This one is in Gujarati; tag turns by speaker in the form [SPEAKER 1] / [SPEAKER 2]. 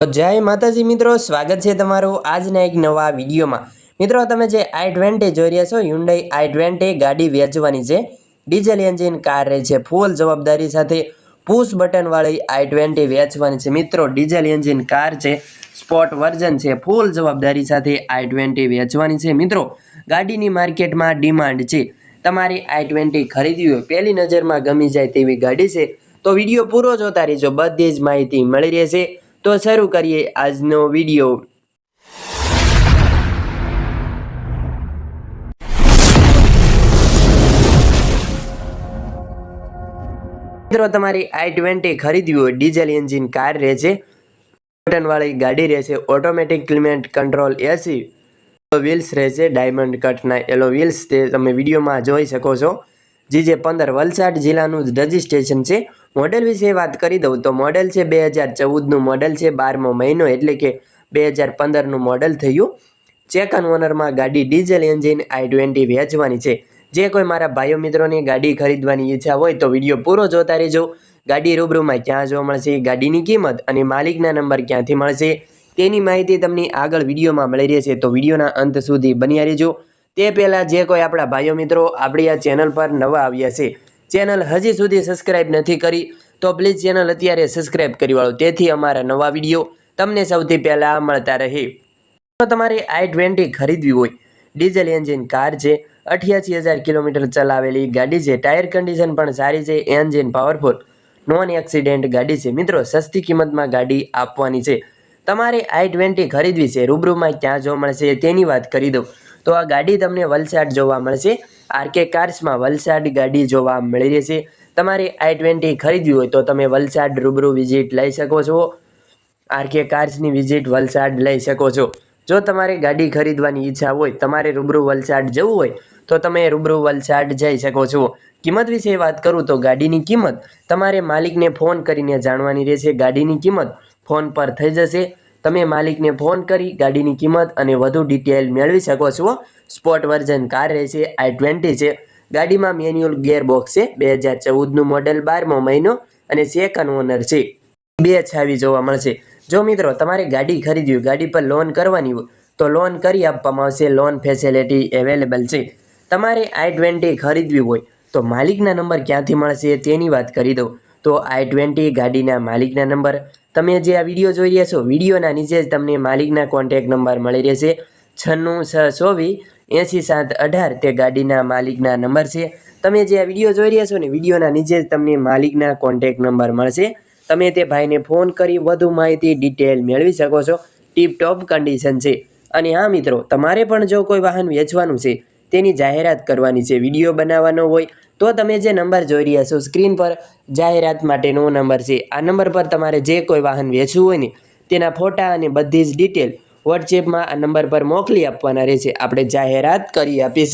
[SPEAKER 1] જય માતાજી મિત્રો, સ્વાગત છે તમારું આજના એક નવા વિડીયોમાં. મિત્રો, તમે જે આઈ ટ્વેન્ટી જોઈ રહ્યા છો યુન્ડાઈ આઈ ટ્વેન્ટી ગાડી વેચવાની છે. ડીઝલ એન્જિન કાર રહે છે, ફૂલ જવાબદારી સાથે પુશ બટનવાળી આઈ ટ્વેન્ટી વેચવાની છે. મિત્રો, ડીઝલ એન્જિન કાર છે સ્પોર્ટ વર્ઝન છે, ફૂલ જવાબદારી સાથે આઈ ટ્વેન્ટી વેચવાની છે. મિત્રો, ગાડીની માર્કેટમાં ડિમાન્ડ છે. તમારી આઈ ટ્વેન્ટી ખરીદવી હોય, પહેલી નજરમાં ગમી જાય તેવી ગાડી છે. તો વીડિયો પૂરો જોતા રહેજો, બધી જ માહિતી મળી રહેશે. તો શરૂ કરીએ આજનો વીડિયો. મિત્રો, તમારી આઈ ટ્વેન્ટી ખરીદવી હોય, ડીઝલ એન્જિન કાર રહે છે, બટનવાળી ગાડી રહેશે automatic climate control AC wheels રહેશે ડાયમંડ કટના એલો વ્હીલ્સ તે તમે વિડીયોમાં જોઈ શકો છો. જીજે પંદર વલસાડ જિલ્લાનું જ રજિસ્ટ્રેશન છે. મોડેલ વિશે વાત કરી દઉં તો મોડેલ છે બે હજાર ચૌદનું મોડેલ છે, બારમો મહિનો એટલે કે બે હજાર પંદરનું મોડેલ થયું. ચેકન ઓનરમાં ગાડી ડીઝલ એન્જિન આઈ ટ્વેન્ટી વેચવાની છે. જે કોઈ મારા ભાઈઓ મિત્રોની ગાડી ખરીદવાની ઈચ્છા હોય તો વીડિયો પૂરો જોતા રહેજો. ગાડી રૂબરૂમાં ક્યાં જોવા મળશે, ગાડીની કિંમત અને માલિકના નંબર ક્યાંથી મળશે તેની માહિતી તમને આગળ વિડીયોમાં મળી રહેશે. તો વિડીયોના અંત સુધી બન્યા રહેજો. તે પહેલાં જે કોઈ આપણા ભાઈઓ મિત્રો આપણી આ ચેનલ પર નવા આવ્યા છે ચેનલ હજી સુધી સબસ્ક્રાઇબ નથી કરી, તો પ્લીઝ ચેનલ અત્યારે સબસ્ક્રાઇબ કરી વાળો. તેથી અમારા નવા વીડિયો તમને સૌથી પહેલાં મળતા રહે. તો તમારે આઈ ટ્વેન્ટી ખરીદવી હોય, ડીઝલ એન્જિન કાર છે, અઠ્યાસી હજાર કિલોમીટર ચલાવેલી ગાડી છે, ટાયર કન્ડિશન પણ સારી છે, એન્જિન પાવરફુલ નોન એક્સિડેન્ટ ગાડી છે. મિત્રો, સસ્તી કિંમતમાં ગાડી આપવાની છે. તમારે આઈ ટ્વેન્ટી ખરીદવી છે, રૂબરૂમાં ક્યાં જોવા મળશે તેની વાત કરી દઉં. તો આ ગાડી તમને વલસાડ જોવા મળશે. આરકે કાર્સમાં વલસાડ ગાડી જોવા મળી રહેશે. તમારે આઈ ટ્વેન્ટી ખરીદવી હોય તો તમે વલસાડ રૂબરૂ વિઝિટ લઈ શકો છો. આરકે કાર્સની વિઝિટ વલસાડ લઈ શકો છો. જો તમારે ગાડી ખરીદવાની ઈચ્છા હોય, તમારે રૂબરૂ વલસાડ જવું હોય, તો તમે રૂબરૂ વલસાડ જઈ શકો છો. કિંમત વિશે વાત કરું તો ગાડીની કિંમત. તમારે માલિકને ફોન કરીને જાણવાની રહેશે ગાડીની કિંમત. ફોન પર થઈ જશે. તમે માલિકને ફોન કરી ગાડીની કિંમત અને વધુ ડિટેલ મેળવી શકો છો. સ્પોર્ટ વર્ઝન કાર રહેશે આઈ ટ્વેન્ટી છે. ગાડીમાં મેન્યુઅલ ગેરબોક્સ છે. બે હજાર ચૌદનું મોડેલ બારમો મહિનો અને સેકન્ડ ઓનર છે. બે છાવી જોવા મળશે. જો મિત્રો, તમારે ગાડી ખરીદવી ગાડી પર લોન કરવાની હોય, તો લોન કરી આપવામાં આવશે. લોન ફેસિલિટી અવેલેબલ છે. તમારે આઈ ટ્વેન્ટી ખરીદવી હોય, તો માલિકના નંબર ક્યાંથી મળશે તેની વાત કરી દઉં. તો આઈ ટ્વેન્ટી ગાડીના માલિકના નંબર તમે જે આ વીડિયો જોઈ રહ્યા છો, વિડીયોના નીચે જ તમને માલિકના કોન્ટેક નંબર મળી રહેશે. છન્નું છ ચોવીસ એંસી સાત અઢાર તે ગાડીના માલિકના નંબર છે. તમે જે આ વીડિયો જોઈ રહ્યા છો ને, વિડીયોના નીચે જ તમને માલિકના કોન્ટેક નંબર મળશે. તમે તે ભાઈને ફોન કરી વધુ માહિતી ડિટેલ મેળવી શકો છો. ટીપ ટોપ કન્ડિશન છે. અને હા મિત્રો, તમારે પણ જો કોઈ વાહન વેચવાનું છે, તેની જાહેરાત કરવાની છે. વીડિયો બનાવવાનો હોય તો તમે જે નંબર જોઈ રહ્યા છો, સ્ક્રીન પર જાહેરાત માટેનો નંબર છે. આ નંબર પર તમારે જે કોઈ વાહન વેચવું હોય ને, તેના ફોટા અને બધી જ ડિટેલ વોટ્સએપમાં આ નંબર પર મોકલી આપવાના રહેશે. આપણે જાહેરાત કરી આપીશું.